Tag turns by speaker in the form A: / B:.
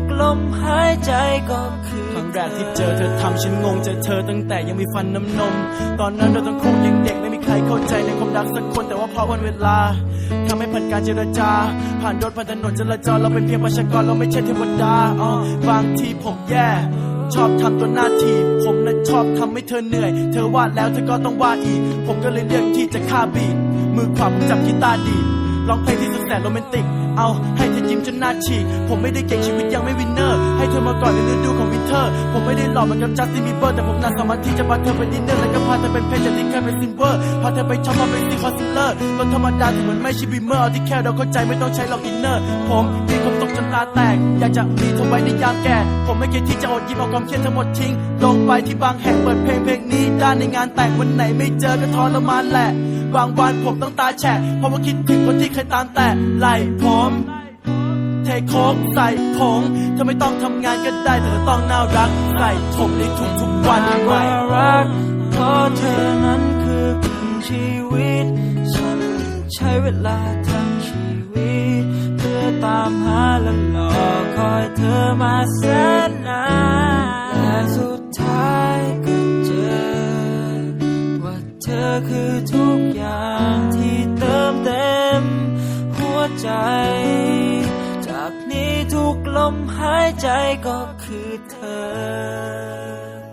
A: กลมหายใจก็คือ
B: ครั้งแรกที่เจอเธอทำฉันงงเจอเธอตั้งแต่ยังมีฟันน้ำนม ตอนนั้นเราทั้งคู่ยังเด็กไม่มีใครเข้าใจในความรักสักคนแต่ว่าเพราะวันเวลาทำให้ผ่านการเจรจา ผ่านรถผ่านถนนจราจรเราเป็นเพียงประชากรเราไม่ใช่เทวดาอ๋อบางทีผมแย่ชอบทำตัวหน้าทีผมนั้นชอบทำให้เธอเหนื่อย เธอวาดแล้วเธอก็ต้องวาดอีก ผมก็เลยเลือกที่จะฆ่าบีดมือขวาผมจับกีตาร์ดีร้องเพลงที่สุดแสนโรแมนติก เอาให้เธอ จนหน้าฉีกผมไม่ได้เก่งชีวิตยังไม่วินเนอร์ ให้เธอมาก่อนในฤดูของวินเทอร์ ผมไม่ได้หล่อเหมือนกับจัสตินบีเบอร์แต่ผมน่าสามารถที่จะพาเธอไปดินเนอร์แล้วก็พาเธอเป็นเพชรจากที่เคยเป็นซิลเวอร์พาเธอไปช็อปมาเป็นซีคอนซิลเลอร์รถธรรมดาที่เหมือนไม่ใช่บีเมอร์เอาที่แค่เราเข้าใจไม่ต้องใช้หลอกอินเนอร์ ผมมีความตกจนตาแตก อยากจะมีเธอไว้ในยามแก่ผมไม่เคยที่จะอดยิ้มเอาความเครียดทั้งหมดทิ้งลงไปที่บางแห่งเปิดเพลงเพลงนี้ได้ในงานแต่งวันไหนไม่เจอก็ทรมานแหละบางวันผมต้องตาแฉะเพราะว่าคิดถึงคนที่เคยตามแต่ไหลผม เทโคกใส่ผงเธอไม่ต้องทำงานก็ได้แต่เธอต้องน่ารักใส่ผมในทุกๆวันไว้
A: ว่รักเพราะเธอนั้นคือครึ่งชีวิต ฉันใช้เวลาทั้งชีวิต เพื่อตามหาและรอคอยเธอมาแสนนานและสุดท้ายก็เจอ ว่าเธอคือทุกอย่างที่เติมเต็ม หัวใจากนี้ทุกลมหายใจก็คือเธอ